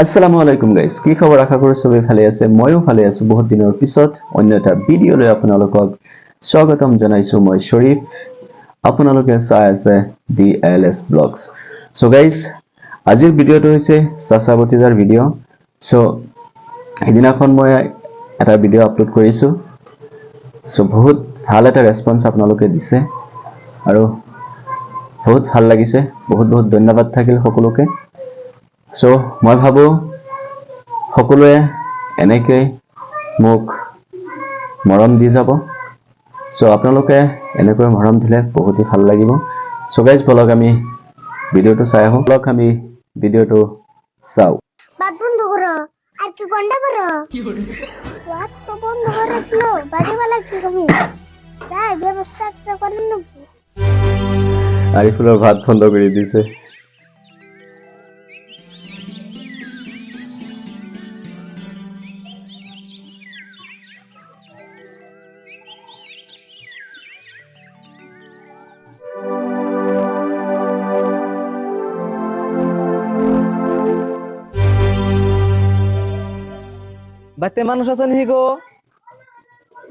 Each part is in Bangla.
আসসালামু আলাইকুম গাইজ কি খবৰ আশা কৰোঁ চবেই ভালে আছে। ময়ো ভালে আছো বহুত দিনৰ পিছত। অন্য এটা ভিডিঅ'লৈ আপোনালোকক স্বাগতম জনাইছো মই শ্বৰীফ আপোনালোকে চাই আছে D L S blogs so' guys আজিৰ ভিডিঅ'টো হৈছে চাচা ভতিজাৰ ভিডিঅ' চ' সেইদিনাখন মই এটা ভিডিঅ' আপলোড কৰিছোঁ। চ' বহুত ভালো এটা ৰেচপঞ্চ আপোনালোকে দিছে। আৰু বহুত ভালো লাগিছে। বহুত বহুত ধন্যবাদ থাকিল সকলোকে। চ' মই ভাবোঁ সকলোৱে এনেকৈ মোক মৰম দি যাব। চ' আপোনালোকে এনেকৈ মৰম দিলে বহুতেই ভালো লাগিব। চ' গাইজ বলক আমি ভিডিঅ'টো চাই আহোঁ। বলক আমি ভিডিঅ'টো চাওঁ। বাদ বন্ধ করো আর কি গন্ডা করো বাদ তো বন্ধ করে রাখল বাড়িওয়ালা কি কবি তাই ব্যবস্থা একটা করে নেব আৰিফুলৰ ভাত বন্ধ কৰি দিছে। বাড়িতে মানুষ আছে নাকি গো?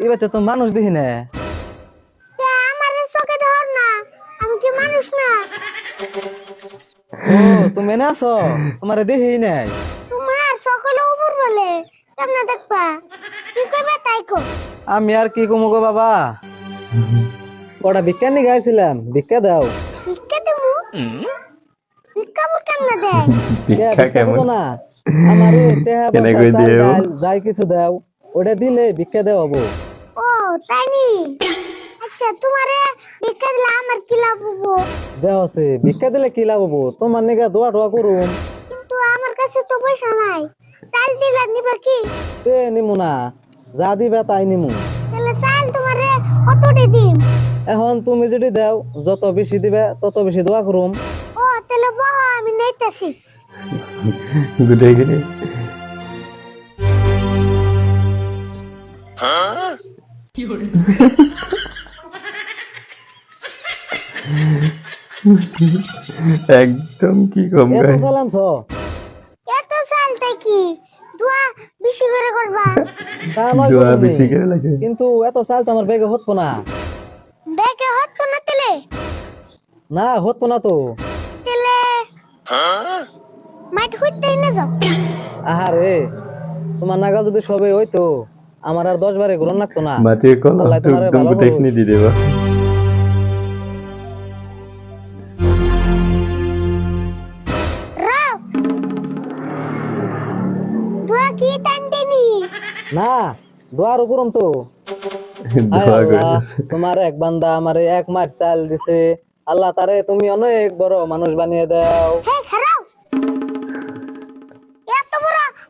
এই বাড়িতে তো মানুষ দেখি না। আমার চোখে ধর না। আমি কি মানুষ না? ও তুমি আছো? তোমার দেখি নাই। তোমার সকলে উপর বলে। কেমনে দেখবা? কি কইবে তাই কো আমি আর কি কমু গো বাবা? কটা ভিক্ষা নিয়ে গাইছিলাম ভিক্ষা দাও। ভিক্ষা দেবো? ভিক্ষা বুর কেমনে দেয়? ভিক্ষা ভিক্ষা কেমন? না? আমার টেহা? ডাল, যাই কিছু দাও ওটা দিলে ভিক্ষা দেওয়া হব। ও তাই নি? আচ্ছা তোমারে ভিক্ষা দিলে আমার কি লাভ হব? দেওয়া আছে ভিক্ষা দিলে কি লাভ হব? তোমার নিগা দোয়া টোয়া করুম। কিন্তু আমার কাছে তো পয়সা নাই। চাল দিলে নিবে কি? তে নিমু না যা দিবে তাই নিমু। তাহলে চাল তোমারে কতটি দিম? এখন তুমি যদি দাও যত বেশি দিবে তত বেশি দোয়া করুম। ও তাহলে বহ আমি নেইতাছি। একদম কি কম এত চালানছ এত চাল তাই কি? দুয়া বেশি করে করবা। দোয়া বেশি করে লাগে। কিন্তু এত চাল তো আমার বেগে হতো না। দেখে হতো না তেলে? না হতো না তো। তেলে? মাঠ হইতেই না যাও। আহারে তোমার নাগাল যদি সবে হইতো আমার আর দশ বারে গ্রহণ লাগতো না। কলহটো তোমাৰে একদম ভালো গোটেইখিনি দি দিব রাও! দুয়া কি টান দেনি? না দোয়ার উপরম তো। তোমার এক বান্দা আমারে এক মাঠ চাল দিছে। আল্লাহ তারে তুমি অনেক বড় মানুষ বানিয়ে দাও।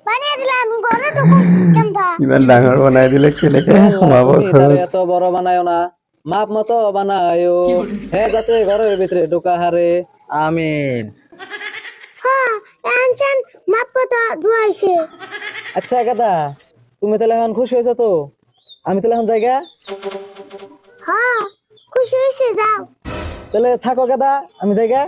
বানিয়ে দিলাম ঘরে ঢুকুম কেমবা ইমান ডাঙৰ বনাই দিলে কেনেকে আল্লাহ, সোমাব তুমি এত বড় বানায়ো না। মাপ মতো বানায়ো হে যাতে ঘরের ভিতরে ঢোকা হারে আমিন। হ্যাঁ আনছেন মাপ কত দুয়াইছে আচ্ছা তুমি তাহলে এখন খুশি হয়েছো তো? আমি তাহলে এখন জায়গা হ্যাঁ খুশি হয়েছে যাও। তাহলে থাকো গাদা আমি জায়গা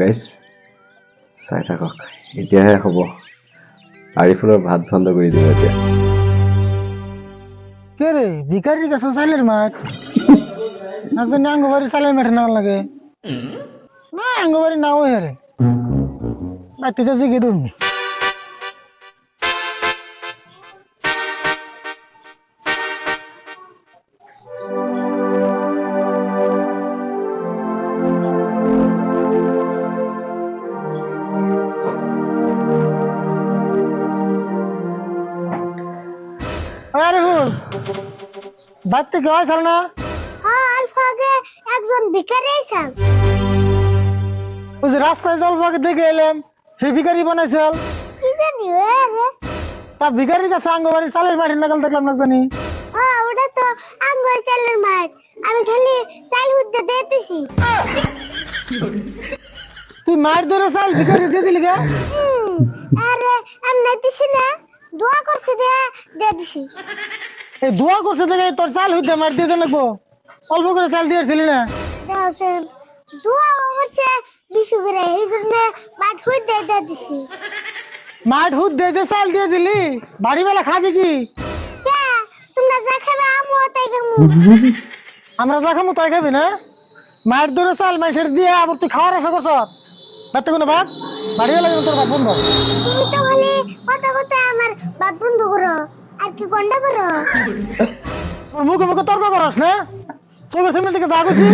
গাইজ চাই থাকক। এতিয়াহে হ'ব। আৰিফুলৰ ভাত বন্ধ কৰি দিব এতিয়া। কেৰে? ভিকারির কাছে চালের মাত? নাজানি জানি চালে মাঠে না লাগে। নাও হেৰে নাও হেরে বাড়িতে জিগে তুমি আরে ফুল বাড়িতে কেউ আসাল না? হ্যাঁ আর ফাগে একজন ভিখারি আইসাল। ওই যে রাস্তায় জল পাকে দেখে এলাম হে ভিকারি বানাইছাল কি জানি রে তা ভিকারির কাছে আঙ্গবাড়ি চালের মাঠে নাগাল দেখলাম না জানি? হ্যাঁ ওটা তো আঙ্গুর চালের মাঠ। আমি খালি চাল হুদ্দে দিতে দিছি তুই মার ধরে চাল ভিখারি দিয়ে দিলি গা আরে এমনি দিছি না। দোয়া করছে দে দিয়ে দিছি। এই দোয়া করছে দেখে তোর চাল হইতে মার দিয়ে দেন লাগবো। অল্প করে চাল দিয়েছিলি না? দেওয়া দোয়া করছে বিশু করে এই জন্য মাঠ হয়ে দে দিছি। মাঠ হুদ দে যে চাল দিয়ে দিলি বাড়ি বেলা খাবি কি? কে তোমরা যা খাবে আমিও তাই খাব আমরা যা খামো তাই খাবি না? মায়ের ধরে চাল মাইসের দিয়ে আবার তুই খাওয়ার আশা করছ? বাড়তে কোনো ভাত বাড়ি বেলা তোর ভাত বন্ধ তুমি তো খালি কথা কথা আমার বাদ বন্ধ করো আর কি গন্ডা করো? তোর মুখে মুখে তর্ক করস না? চোখের সামনে থেকে যা করছি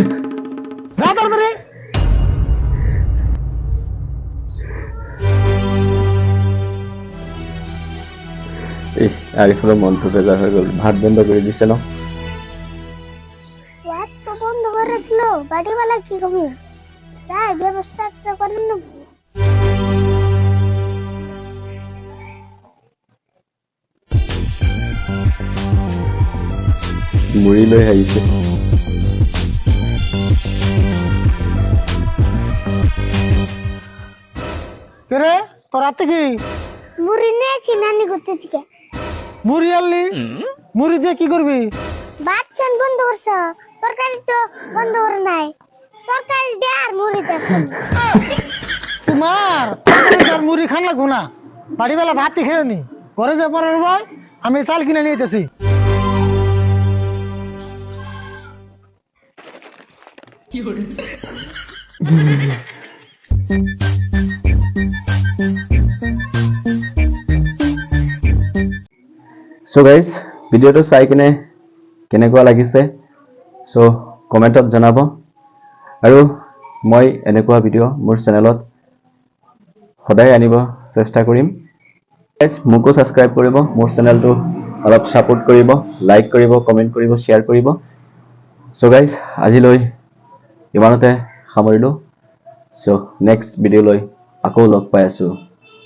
যা তাড়াতাড়ি মন গেল। ভাত বন্ধ করে ভাত তো বন্ধ করে রাখল বাড়িওয়ালা কি খাব যাই ব্যবস্থা একটা করে নেব। মুড়ি লৈ আহিছে রে? তোর কি? মুড়ি নিয়েছি নানি করতে থেকে। মুড়ি আনলি? মুড়ি দিয়ে কি করবি? ভাত চান বন্ধ করছ। তরকারি তো বন্ধ করে নাই তরকারি দে আর মুড়ি দেখো তোমার মুড়ি খান লাগবো না। বাড়ি বেলা ভাতই খেয়ে নি। ঘরে যে পরের ভাই আমি চাল কিনে নিয়ে যেতেছি। চ' গাইজ ভিডিঅ'টো চাই কিনে কেনেকুৱা লাগিছে? চ' কমেণ্টত জনাব। আৰু মই এনেকুৱা ভিডিঅ' মোৰ চেনেলত সদায় আনিব চেষ্টা কৰিম। মোকো ছাবস্ক্ৰাইব কৰিব, মোৰ চেনেলটো অলপ ছাপোৰ্ট কৰিব লাইক কৰিব কমেণ্ট কৰিব শ্বেয়াৰ কৰিব। চ' গাইজ আজিলৈ ইমানতে সামৰিলোঁ। চ' নেক্সট ভিডিঅ'লৈ আকৌ লগ পাই আছোঁ।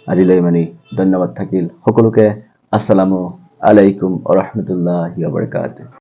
আজিলৈ ইমানেই ধন্যবাদ থাকিল। সকলোকে আসসালামু আলাইকুম আ রহমতুল্লাহ বারকাত